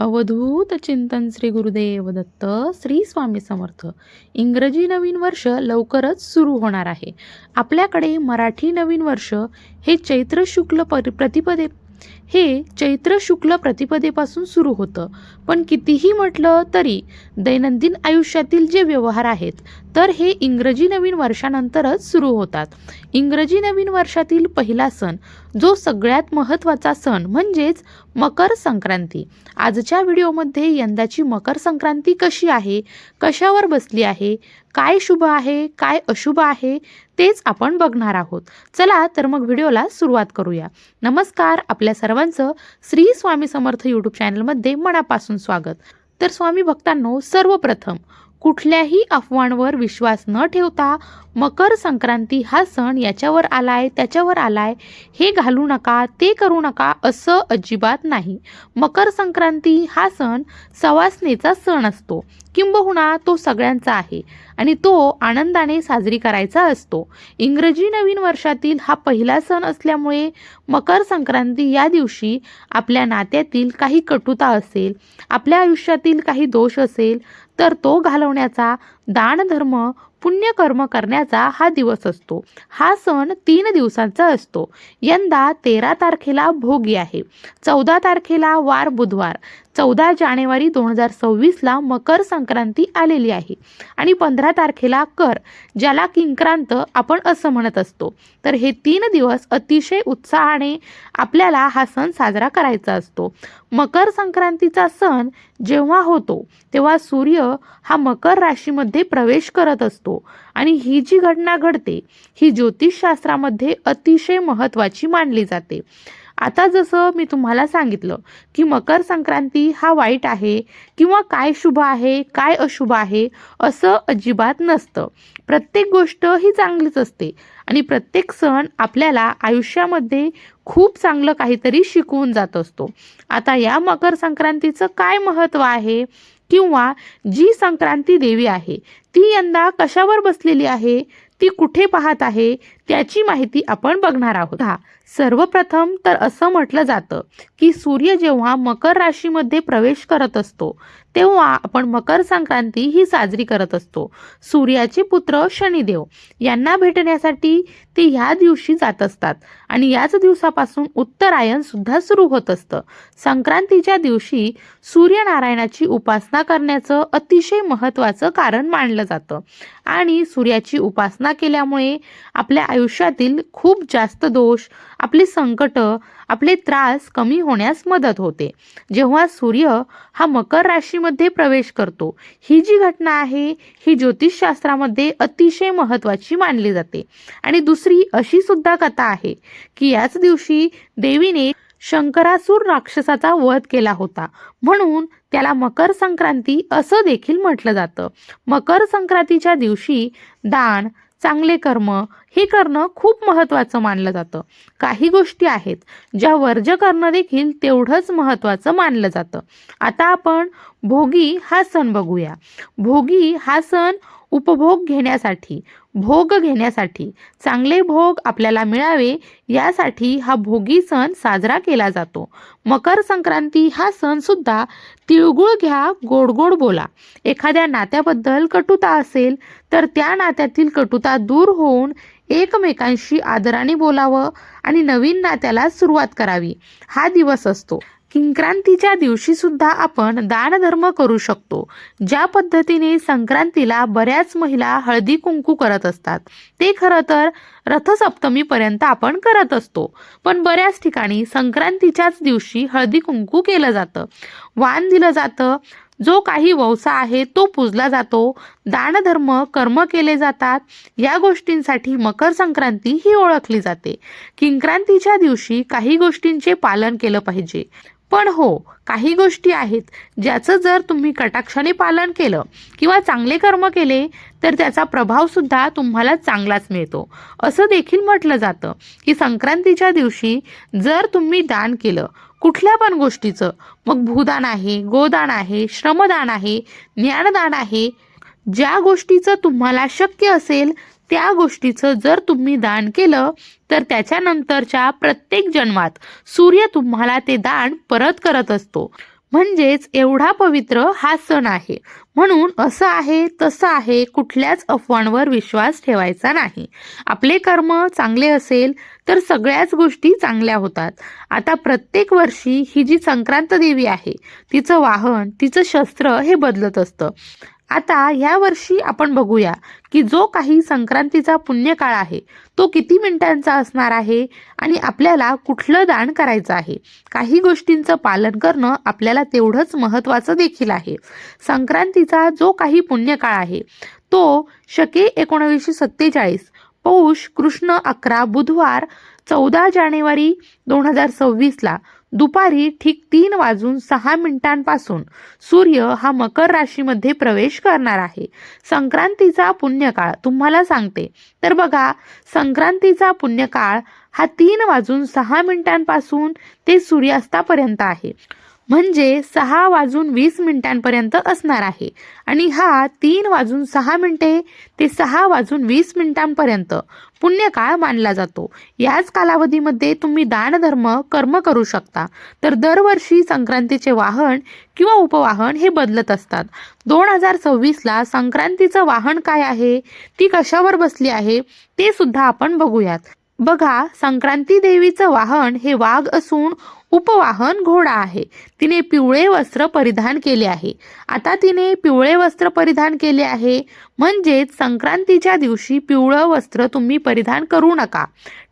अवधूत चिंतन श्री गुरुदेव दत्त श्री स्वामी समर्थ. इंग्रजी नवीन वर्ष लवकरच सुरू होणार आहे. आपल्याकडे मराठी नवीन वर्ष हे चैत्र शुक्ल पर प्रतिपदे हे चैत्र शुक्ल प्रतिपदेपासून सुरू होतं. पण कितीही म्हटलं तरी दैनंदिन आयुष्यातील जे व्यवहार आहेत तर हे इंग्रजी नवीन वर्षानंतरच सुरू होतात. इंग्रजी नवीन वर्षातील पहिला सण जो सगळ्यात महत्त्वाचा सण म्हणजेच मकर संक्रांती. आजच्या व्हिडिओमध्ये यंदाची मकर संक्रांती कशी आहे कशावर बसली आहे काय शुभ आहे काय अशुभ आहे तेच आपण बघणार आहोत. चला तर मग व्हिडिओला सुरुवात करूया. नमस्कार आपल्या सर्व सर्वांचं श्री स्वामी समर्थ यूट्यूब चॅनलमध्ये मनापासून स्वागत. तर स्वामी भक्तांनो सर्वप्रथम कुठल्याही अफवांवर विश्वास न ठेवता मकर संक्रांती हा सण याच्यावर आलाय त्याच्यावर आलाय. हे घालू नका ते करू नका असं अजिबात नाही. मकर संक्रांती हा सण सवासनेचा सण असतो. किंबहुना तो सगळ्यांचा आहे आणि तो आनंदाने साजरी करायचा असतो. इंग्रजी नवीन वर्षातील हा पहिला सण असल्यामुळे मकर संक्रांती या दिवशी आपल्या नात्यातील काही कटुता असेल आपल्या आयुष्यातील काही दोष असेल तर तो घालवण्याचा दानधर्म पुण्यकर्म करण्याचा हा दिवस असतो. हा सण तीन दिवसांचा असतो. यंदा तेरा तारखेला भोगी आहे. चौदा तारखेला वार बुधवार. चौदा जानेवारी दोन हजार सव्वीसला मकर संक्रांती आलेली आहे. आणि पंधरा तारखेला कर ज्याला किंक्रांत आपण असं म्हणत असतो. तर हे तीन दिवस अतिशय उत्साहाने आपल्याला हा सण साजरा करायचा असतो. मकर संक्रांतीचा सण जेव्हा होतो तेव्हा सूर्य हा मकर राशीमध्ये प्रवेश करत असतो. आणि ही जी घटना घडते ही ज्योतिषशास्त्रामध्ये अतिशय महत्त्वाची मानली जाते. आता जसं मी तुम्हाला सांगितलं की मकर संक्रांती हा वाईट आहे किंवा काय शुभ आहे काय अशुभ आहे असं अजिबात नसतं. प्रत्येक गोष्ट ही चांगलीच असते आणि प्रत्येक सण आपल्याला आयुष्यामध्ये खूप चांगलं काहीतरी शिकवून जात असतो. आता या मकर संक्रांतीचं काय महत्त्व आहे? किंवा जी संक्रांती देवी आहे ती यंदा कशावर बसलेली आहे ती कुठे पाहत आहे त्याची माहिती आपण बघणार आहोत. हा सर्वप्रथम तर असं म्हटलं जातं की सूर्य जेव्हा मकर राशीमध्ये प्रवेश करत असतो तेव्हा आपण मकर संक्रांती ही साजरी करत असतो. सूर्याचे पुत्र शनिदेव यांना भेटण्यासाठी ते ह्या दिवशी जात असतात आणि याच दिवसापासून उत्तरायण सुद्धा सुरू होत असतं. संक्रांतीच्या दिवशी सूर्यनारायणाची उपासना करण्याचं अतिशय महत्त्वाचं कारण मानलं जातं. आणि सूर्याची उपासना केल्यामुळे आपल्या आयुष्यातील खूप जास्त दोष आपले संकट आपले त्रास कमी होण्यास मदत होते. जेव्हा सूर्य हा मकर राशीमध्ये प्रवेश करतो ही जी घटना आहे ही ज्योतिषशास्त्रामध्ये अतिशय महत्त्वाची मानली जाते. आणि दुसरी अशी सुद्धा कथा आहे की याच दिवशी देवीने शंकरासूर राक्षसाचा वध केला होता. म्हणून त्याला मकर संक्रांती असं देखील म्हटलं जातं. मकर संक्रांतीच्या दिवशी दान चांगले कर्म हे करणं खूप महत्त्वाचं मानलं जातं. काही गोष्टी आहेत ज्या वर्ज करणं देखील तेवढंच महत्त्वाचं मानलं जातं. आता आपण भोगी हा सण बघूया. भोगी हा सण उपभोग घेण्यासाठी भोग घेण्यासाठी चांगले भोग आपल्याला मिळावे यासाठी हा भोगी सण साजरा केला जातो. मकर संक्रांती हा सणसुद्धा तिळगुळ घ्या गोड गोड बोला. एखाद्या नात्याबद्दल कटुता असेल तर त्या नात्यातील कटुता दूर होऊन एकमेकांशी आदराने बोलावं आणि नवीन नात्याला सुरुवात करावी. हा दिवस असतो. किंक्रांतीच्या दिवशी सुद्धा आपण दानधर्म करू शकतो. ज्या पद्धतीने संक्रांतीला बऱ्याच महिला हळदी कुंकू करत असतात. ते खरं तर रथसप्तमीपर्यंत आपण करत असतो. पण बऱ्याच ठिकाणी संक्रांतीच्याच दिवशी हळदी कुंकू केलं जातं. वाण दिलं जातं. जो काही वंसा आहे तो पूजला जातो. दानधर्म कर्म केले जातात. या गोष्टींसाठी मकर संक्रांती ही ओळखली जाते. किंक्रांतीच्या दिवशी काही गोष्टींचे पालन केलं पाहिजे. पण हो काही गोष्टी आहेत ज्याचं जर तुम्ही कटाक्षाने पालन केलं किंवा चांगले कर्म केले तर त्याचा प्रभावसुद्धा तुम्हाला चांगलाच मिळतो. असं देखील म्हटलं जातं की संक्रांतीच्या दिवशी जर तुम्ही दान केलं कुठल्या पण गोष्टीचं मग भूदान आहे गोदान आहे श्रमदान आहे ज्ञानदान आहे ज्या गोष्टीचं तुम्हाला शक्य असेल त्या गोष्टीचं जर तुम्ही दान केलं तर त्याच्यानंतरच्या प्रत्येक जन्मात सूर्य तुम्हाला ते दान परत करत असतो. म्हणजेच एवढा पवित्र हा सण आहे. म्हणून असं आहे तसं आहे कुठल्याच अफवांवर विश्वास ठेवायचा नाही. आपले कर्म चांगले असेल तर सगळ्याच गोष्टी चांगल्या होतात. आता प्रत्येक वर्षी ही जी संक्रांत देवी आहे तिचं वाहन तिचं शस्त्र हे बदलत असतं. आता ह्या वर्षी आपण बघूया की जो काही संक्रांतीचा पुण्यकाळ आहे तो किती मिनिटांचा असणार आहे आणि आपल्याला कुठलं दान करायचं आहे? काही गोष्टींचं पालन करणं आपल्याला तेवढंच महत्त्वाचं देखील आहे. संक्रांतीचा जो काही पुण्यकाळ आहे तो शके एकोणावीसशे सत्तेचाळीस पौष कृष्ण अकरा बुधवार चौदा जानेवारी दोन हजार सव्वीसला दुपारी ठीक तीन वाजून सहा मिनिटांपासून सूर्य हा मकर राशीमध्ये प्रवेश करणार आहे. संक्रांतीचा पुण्यकाळ तुम्हाला सांगते. तर बघा संक्रांतीचा पुण्यकाळ हा तीन वाजून सहा मिनिटांपासून ते सूर्यास्तापर्यंत आहे. म्हणजे सहा वाजून वीस मिनिटांपर्यंत असणार आहे. आणि हा तीन वाजून सहा मिनिटे ते सहा वाजून वीस मिनिटांपर्यंत पुण्यकाळ मानला जातो. याच कालावधीमध्ये तुम्ही दानधर्म कर्म करू शकता. तर दरवर्षी संक्रांतीचे वाहन किंवा उपवाहन हे बदलत असतात. दोन हजार सव्वीसला संक्रांतीचं वाहन काय आहे? ती कशावर बसली आहे? ते सुद्धा आपण बघूयात. बघा संक्रांती देवीचं वाहन हे वाघ असून उपवाहन घोडा आहे. तिने पिवळे वस्त्र परिधान केले आहे. आता तिने पिवळे वस्त्र परिधान केले आहे. म्हणजेच संक्रांतीच्या दिवशी पिवळं वस्त्र तुम्ही परिधान करू नका.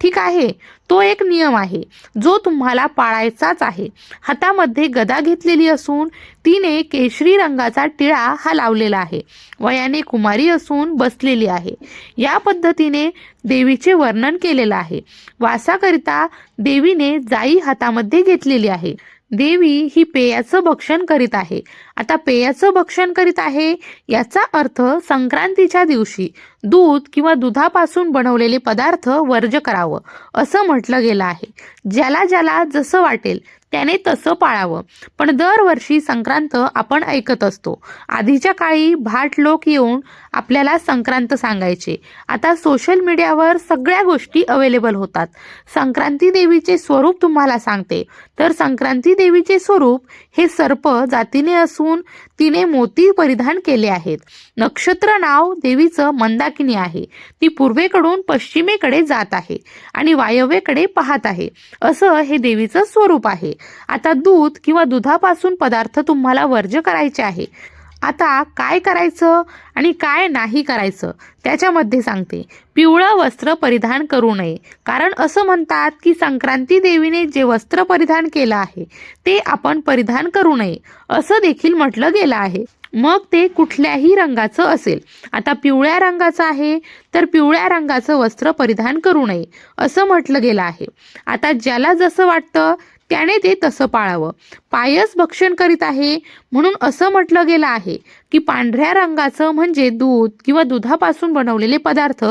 ठीक आहे. तो एक नियम आहे. जो तुम्हाला पाळायचाच आहे. हातामध्ये गदा घेतलेली असून तिने केशरी रंगाचा टिळा हा लावलेला आहे. वयाने कुमारी असून बसलेली आहे. या पद्धतीने देवीचे वर्णन केलेलं आहे. वासाकरिता देवीने जाई हातामध्ये घेतलेली आहे. देवी ही पेयाचं भक्षण करीत आहे. आता पेयाचं भक्षण करीत आहे याचा अर्थ संक्रांतीच्या दिवशी. दूध किंवा दुधापासून बनवलेले पदार्थ वर्ज करावं असं म्हटलं गेलं आहे. ज्याला ज्याला जसं वाटेल त्याने तसं पाळावं. पण दरवर्षी संक्रांत आपण ऐकत असतो. आधीच्या काळी भाट लोक येऊन आपल्याला संक्रांत सांगायचे. आता सोशल मीडियावर सगळ्या गोष्टी अवेलेबल होतात. संक्रांती देवीचे स्वरूप तुम्हाला सांगते. तर संक्रांती देवीचे स्वरूप हे सर्प जातीने असून तिने मोती परिधान केले आहेत. नक्षत्र नाव देवीचं मंदाकिनी आहे. ती पूर्वेकडून पश्चिमेकडे जात आहे आणि वायव्येकडे पाहत आहे. असं हे देवीचं स्वरूप आहे. आता दूध किंवा दुधापासून पदार्थ तुम्हाला वर्ज करायचे आहे. आता काय करायचं आणि काय नाही करायचं त्याच्यामध्ये सांगते. पिवळं वस्त्र परिधान करू नये. कारण असं म्हणतात की संक्रांती देवीने जे वस्त्र परिधान केलं आहे ते आपण परिधान करू नये. असं देखील म्हटलं गेलं आहे. मग ते कुठल्याही रंगाचं असेल. आता पिवळ्या रंगाचं आहे तर पिवळ्या रंगाचं वस्त्र परिधान करू नये. असं म्हटलं गेलं आहे. आता ज्याला जसं वाटतं त्याने ते तसं पाळावं. पायस भक्षण करीत आहे. म्हणून असं म्हटलं गेलं आहे की पांढऱ्या रंगाचं म्हणजे दूध किंवा दुधापासून बनवलेले पदार्थ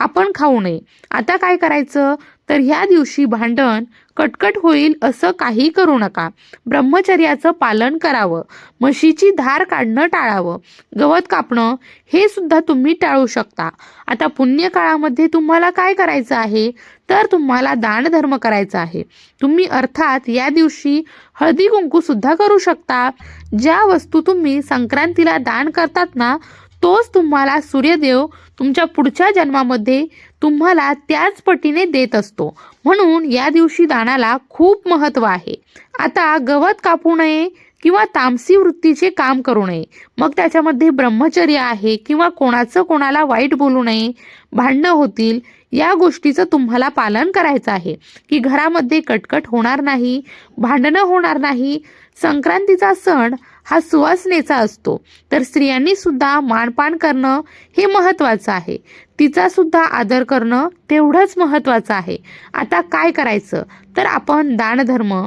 आपण खाऊ नये. आता काय करायचं? तर ह्या दिवशी भांडण कटकट होईल असं काही करू नका. ब्रह्मचर्याचं पालन करावं. म्हशीची धार काढणं टाळावं. गवत कापणं हे सुद्धा तुम्ही टाळू शकता. आता पुण्यकाळामध्ये तुम्हाला काय करायचं आहे? तर तुम्हाला दानधर्म करायचा आहे. तुम्ही अर्थात या दिवशी हळदी कुंकू सुद्धा करू शकता. ज्या वस्तू तुम्ही संक्रांतीला दान करतात ना तोच तुम्हाला सूर्यदेव तुमच्या पुढच्या जन्मामध्ये तुम्हाला त्याच पटीने देत असतो. म्हणून या दिवशी दानाला खूप महत्त्व आहे. आता गवत कापू नये किंवा तामसी वृत्तीचे काम करू नये. मग त्याच्यामध्ये ब्रह्मचर्य आहे किंवा कोणाचं कोणाला वाईट बोलू नये भांडणं होतील या गोष्टीचं तुम्हाला पालन करायचं आहे. की घरामध्ये कटकट होणार नाही भांडणं होणार नाही संक्रांतीचा सण हा सुवासनेचा असतो. तर स्त्रियांनी सुद्धा मानपान करणं हे महत्त्वाचं आहे. तिचा सुद्धा आदर करणं तेवढंच महत्त्वाचं आहे. आता काय करायचं? तर आपण दानधर्म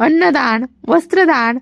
अन्नदान वस्त्रदान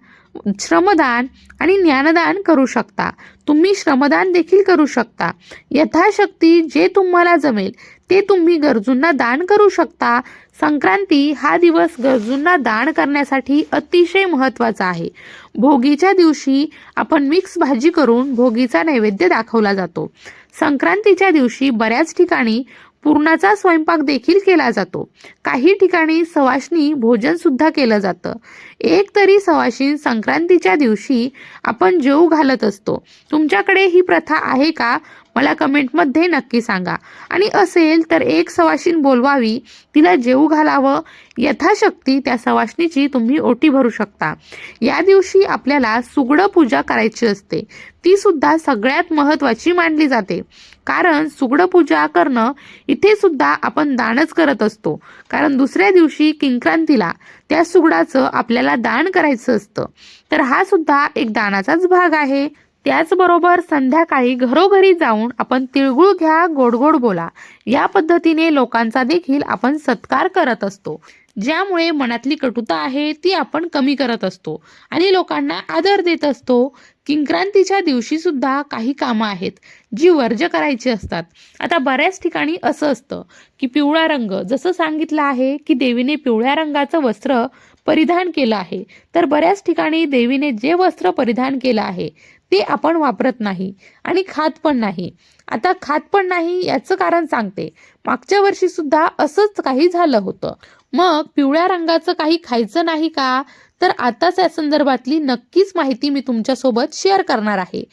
श्रमदान आणि ज्ञानदान करू शकता. तुम्ही श्रमदान देखील करू शकता. यथाशक्ती जे तुम्हाला जमेल ते तुम्ही गरजूंना दान करू शकता. संक्रांती हा दिवस गरजूंना दान करण्यासाठी अतिशय महत्त्वाचा आहे. भोगीच्या दिवशी आपण मिक्स भाजी करून भोगीचा नैवेद्य दाखवला जातो. संक्रांतीच्या दिवशी बऱ्याच ठिकाणी पुरणाचा स्वयंपाक देखील केला जातो. काही ठिकाणी सवाशनी भोजन सुद्धा केलं जातं. एक तरी सवाशीन संक्रांतीच्या दिवशी आपण जेव घालत असतो. तुमच्याकडे ही प्रथा आहे का? मला कमेंटमध्ये नक्की सांगा. आणि असेल तर एक सवाशीन बोलवावी तिला जेऊ घालावं यथाशक्ती त्या सवाशणीची तुम्ही ओटी भरू शकता. या दिवशी आपल्याला सुगडं पूजा करायची असते. ती सुद्धा सगळ्यात महत्त्वाची मानली जाते. कारण सुगडं पूजा करणं इथे सुद्धा आपण दानच करत असतो. कारण दुसऱ्या दिवशी किंक्रांतीला त्या सुगडाचं आपल्याला दान करायचं असतं. तर हा सुद्धा एक दानाचाच भाग आहे. त्याचबरोबर संध्याकाळी घरोघरी जाऊन आपण तिळगुळ घ्या गोड गोड बोला. या पद्धतीने लोकांचा देखील आपण सत्कार करत असतो. ज्यामुळे मनातली कटुता आहे ती आपण कमी करत असतो. आणि लोकांना आदर देत असतो. किंक्रांतीच्या दिवशी सुद्धा काही कामं आहेत जी वर्ज करायची असतात. आता बऱ्याच ठिकाणी असं असतं की पिवळा रंग जसं सांगितलं आहे की देवीने पिवळ्या रंगाचं वस्त्र परिधान केलं आहे. तर बऱ्याच ठिकाणी देवीने जे वस्त्र परिधान केलं आहे ते आपण वापरत नाही आणि खात पण नाही. आता खात पण नाही याचं कारण सांगते. मागच्या वर्षी सुद्धा असंच काही झालं होतं. मग पिवळ्या रंगाचं काही खायचं नाही का? तर आताच या संदर्भातली नक्कीच माहिती मी तुमच्यासोबत शेअर करणार आहे.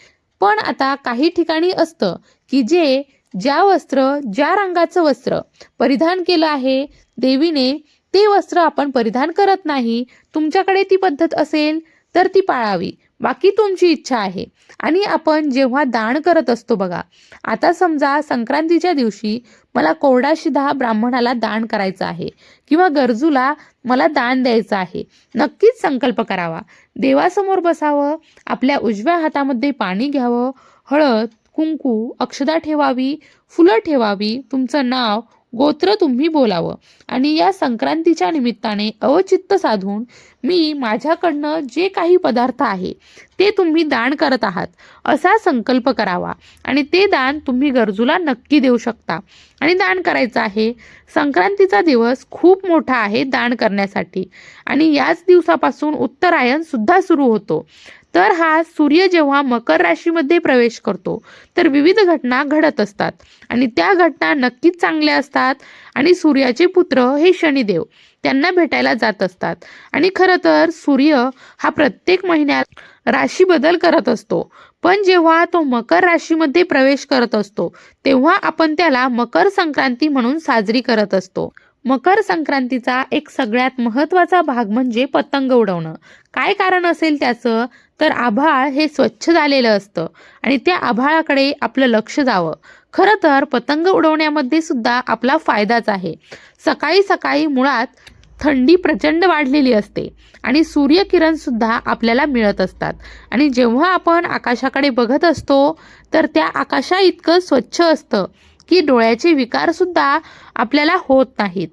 पण आता काही ठिकाणी असतं की जे ज्या वस्त्र ज्या रंगाचं वस्त्र परिधान केलं आहे देवीने ते वस्त्र आपण परिधान करत नाही तुमच्याकडे ती पद्धत असेल तर ती पाळावी. बाकी तुमची इच्छा आहे. आणि आपण जेव्हा दान करत असतो बघा आता समजा संक्रांतीच्या दिवशी मला कोरडाशी दहा ब्राह्मणाला दान करायचं आहे किंवा गरजूला मला दान द्यायचं आहे नक्कीच संकल्प करावा. देवासमोर बसावं आपल्या उजव्या हातामध्ये पाणी घ्यावं हळद कुंकू अक्षदा ठेवावी फुलं ठेवावी तुमचं नाव गोत्र तुम्ही बोलावं. आणि या संक्रांतीच्या निमित्ताने अवचित्त साधून मी माझ्याकडनं जे काही पदार्थ आहे ते तुम्ही दान करत आहात असा संकल्प करावा. आणि ते दान तुम्ही गरजूला नक्की देऊ शकता. आणि दान करायचं आहे. संक्रांतीचा दिवस खूप मोठा आहे दान करण्यासाठी. आणि याच दिवसापासून उत्तरायण सुद्धा सुरू होतो. तर हा सूर्य जेव्हा मकर राशीमध्ये प्रवेश करतो तर विविध घटना घडत असतात. आणि त्या घटना नक्कीच चांगल्या असतात. आणि सूर्याचे पुत्र हे शनिदेव त्यांना भेटायला जात असतात. आणि खरं तर सूर्य हा प्रत्येक महिन्यात राशी बदल करत असतो. पण जेव्हा तो मकर राशीमध्ये प्रवेश करत असतो तेव्हा आपण त्याला मकर संक्रांती म्हणून साजरी करत असतो. मकर संक्रांतीचा एक सगळ्यात महत्त्वाचा भाग म्हणजे पतंग उडवणं. काय कारण असेल त्याचं? तर आभाळ हे स्वच्छ झालेलं असतं आणि त्या आभाळाकडे आपलं लक्ष जावं. खरं तर पतंग उडवण्यामध्ये सुद्धा आपला फायदाच आहे. सकाळी सकाळी मुळात थंडी प्रचंड वाढलेली असते आणि सूर्यकिरणसुद्धा आपल्याला मिळत असतात. आणि जेव्हा आपण आकाशाकडे बघत असतो तर त्या आकाशा इतकं स्वच्छ असतं. की डोळ्याचे विकारसुद्धा आपल्याला होत नाहीत.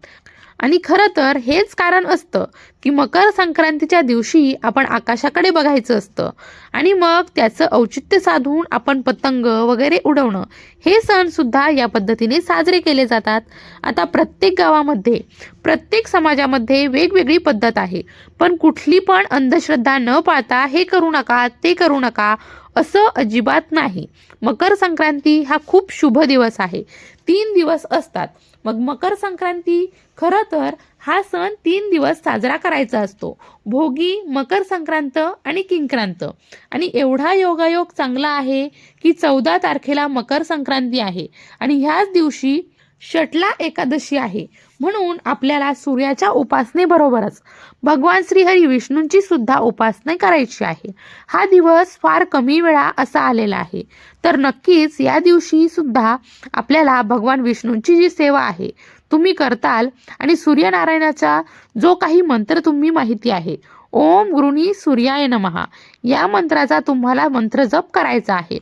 आणि खरं तर हेच कारण असतं की मकर संक्रांतीच्या दिवशी आपण आकाशाकडे बघायचं असतं. आणि मग त्याचं औचित्य साधून आपण पतंग वगैरे उडवणं हे सणसुद्धा या पद्धतीने साजरे केले जातात. आता प्रत्येक गावामध्ये प्रत्येक समाजामध्ये वेगवेगळी पद्धत आहे. पण कुठली पण अंधश्रद्धा न पाळता हे करू नका ते करू नका असं अजिबात नाही. मकर संक्रांती हा खूप शुभ दिवस आहे. तीन दिवस असतात. मग मकर संक्रांती खरं तर हा सण तीन दिवस साजरा करायचा असतो. भोगी मकर संक्रांत आणि किंक्रांत. आणि एवढा योगायोग चांगला आहे की चौदा तारखेला मकर संक्रांती आहे. आणि ह्याच दिवशी शटला एकादशी आहे. म्हणून आपल्याला सूर्याच्या उपासनेबरोबरच भगवान श्रीहरी विष्णूंची सुद्धा उपासना करायची आहे. हा दिवस फार कमी वेळा असा आलेला आहे. तर नक्कीच या दिवशी सुद्धा आपल्याला भगवान विष्णूंची जी सेवा आहे तुम्ही करताल आणि सूर्यनारायणाचा जो काही मंत्र तुम्ही माहिती आहे ओम गृणी सूर्याय नमहा या मंत्राचा तुम्हाला मंत्र जप करायचा आहे.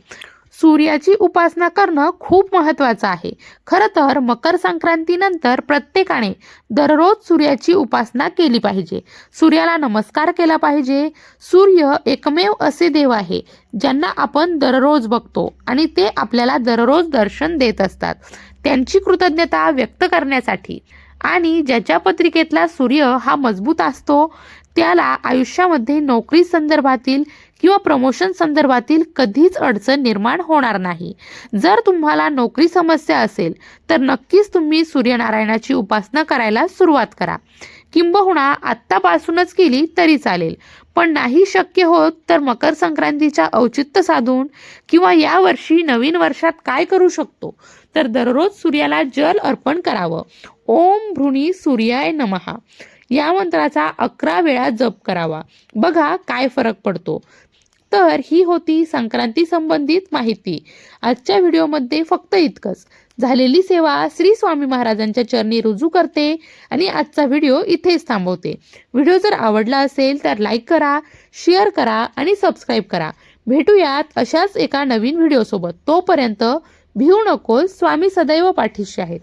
सूर्याची उपासना करणं खूप महत्त्वाचं आहे. खरं तर मकर संक्रांतीनंतर प्रत्येकाने दररोज सूर्याची उपासना केली पाहिजे. सूर्याला नमस्कार केला पाहिजे. सूर्य एकमेव असे देव आहे ज्यांना आपण दररोज बघतो आणि ते आपल्याला दररोज दर्शन देत असतात. त्यांची कृतज्ञता व्यक्त करण्यासाठी आणि ज्याच्या पत्रिकेतला सूर्य हा मजबूत असतो त्याला आयुष्यामध्ये नोकरी संदर्भातील किंवा प्रमोशन संदर्भातील कधीच अडचण निर्माण होणार नाही. जर तुम्हाला नोकरी समस्या असेल तर नक्कीच तुम्ही सूर्यनारायणाची उपासना करायला सुरुवात करा. किंबहुना आत्तापासूनच केली तरी चालेल. पण नाही शक्य होत तर मकर संक्रांतीच्या औचित्य साधून किंवा यावर्षी नवीन वर्षात काय करू शकतो? तर दररोज सूर्याला जल अर्पण करावं. ओम भृणी सूर्याय नमहा. या मंत्राचा अकरा वेळा जप करावा. बघा काय फरक पडतो. तर ही होती संक्रांती संबंधित माहिती. आजच्या व्हिडिओमध्ये फक्त इतकंच. झालेली सेवा श्री स्वामी महाराजांच्या चरणी रुजू करते आणि आजचा व्हिडिओ इथेच थांबवते. व्हिडिओ जर आवडला असेल तर लाईक करा शेअर करा आणि सबस्क्राईब करा. भेटूयात अशाच एका नवीन व्हिडिओसोबत. तोपर्यंत भिवू नको स्वामी सदैव पाठीशी आहेत.